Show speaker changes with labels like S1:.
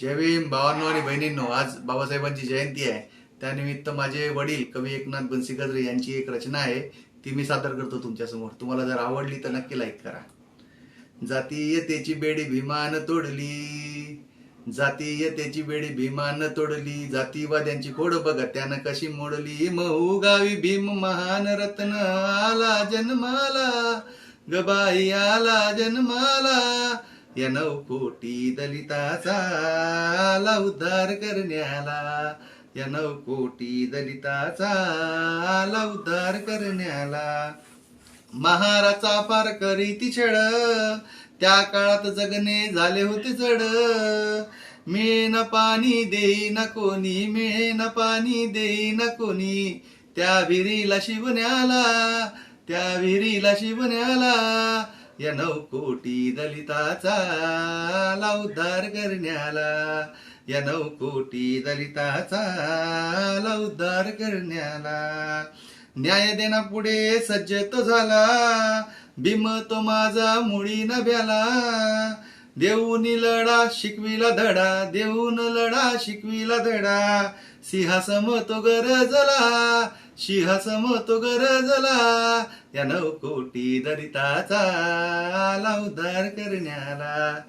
S1: जय भीम भावांनो आणि बहिणींनो आज बाबासाहेबांची जयंती आहे. त्यानिमित्त माझे वडील कवी एकनाथ बनसी गजरे यांची एक रचना आहे. ती मी सादर करतो तुमच्यासमोर. तुम्हाला जर आवडली तर नक्की लाईक करा. जातीयतेची बेडी भीमान तोडली. जातीयतेची बेडी भीमान तोडली. जातीवाद्यांची खोड बघा त्यानं कशी मोडली. महू गावी भीम महान रत्न आला जन्माला. गबाई आला जन्माला. त्या नऊ कोटी दलिताचा आला उद्धार करण्याला. या नऊ कोटी दलिताचा आला उद्धार करण्याला. महाराचा पार करीती छळ. त्या काळात जगणे झाले होते चढ मेन पाणी देई न कोणी मेन पाणी देई न कोणी. त्या विहिरीला शिवण्याला त्या विहिरीला शिवण्याला. या नऊ कोटी दलिताचा ला उद्धार करण्याला. या नऊ कोटी दलिताचा ला उद्धार करण्याला. न्याय देना पुढे सज्ज तो झाला. भीम तो माझा मुळी नभ्याला. देऊन लढा शिकविला धडा. देऊन लढा शिकविला धडा. सिंहासम तो गरजला. सिंहासम तो गरजला. या नऊ कोटी दरिताचा आला उद्धार करण्याला.